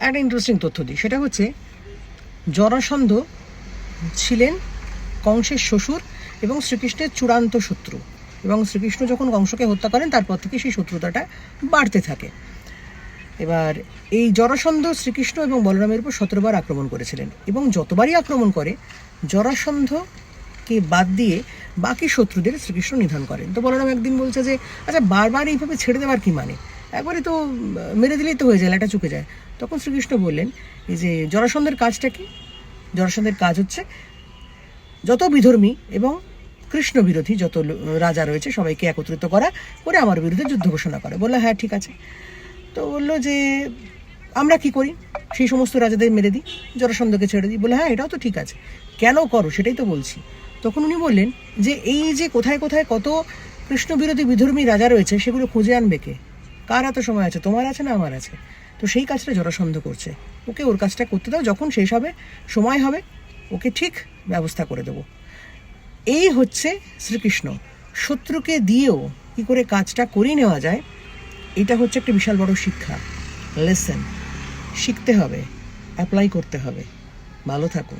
একটা ইন্টারেস্টিং তথ্য দিই। সেটা হচ্ছে, জরাসন্ধ ছিলেন কংসের শ্বশুর এবং শ্রীকৃষ্ণের চূড়ান্ত শত্রু। এবং শ্রীকৃষ্ণ যখন কংসকে হত্যা করেন, তারপর থেকে সেই শত্রুতাটা বাড়তে থাকে। এবার, এই জরাসন্ধ শ্রীকৃষ্ণ এবং বলরামের উপর সতেরোবার আক্রমণ করেছিলেন। এবং যতবারই আক্রমণ করে, জরাসন্ধকে বাদ দিয়ে বাকি শত্রুদের শ্রীকৃষ্ণ নিধন করেন। তো বলরাম একদিন বলছে যে আচ্ছা বারবার এইভাবে ছেড়ে দেওয়ার কি মানে? একবারে তো, মেরে দিলেই তো হয়ে যায় এটা চুকে যায়। তখন শ্রীকৃষ্ণ বললেন, এই যে জরাসন্ধের কাজটা কি? জরাসন্ধের কাজ হচ্ছে, যত বিধর্মী এবং কৃষ্ণ বিরোধী যত রাজা রয়েছে, সবাইকে একত্রিত করা, করে আমার বিরুদ্ধে যুদ্ধ ঘোষণা করে। বলল হ্যাঁ ঠিক আছে। তো বলল যে, আমরা কি করি? সেই সমস্ত রাজাদের মেরে দিই, জরাসন্ধকে ছেড়ে দিই। বলে হ্যাঁ এটাও তো ঠিক আছে। কেন করো? সেটাই তো বলছি। তখন উনি বললেন যে, এই যে কোথায় কোথায় কত কৃষ্ণ বিরোধী বিধর্মী রাজা রয়েছে, সেগুলো খুঁজে আনবে কে? কার এত সময় আছে? তোমার আছে না আমার আছে? তো সেই কাজটা জরাসন্ধ করছে। ওকে ওর কাজটা করতে দাও, যখন শেষ হবে, সময় হবে, ওকে ঠিক ব্যবস্থা করে দেবো। এই হচ্ছে শ্রীকৃষ্ণ। শত্রুকে দিয়েও কি করে কাজটা করিয়ে নেওয়া যায়, এটা হচ্ছে একটা বিশাল বড় শিক্ষা। লেসেন শিখতে হবে অ্যাপ্লাই করতে হবে। ভালো থাকুন।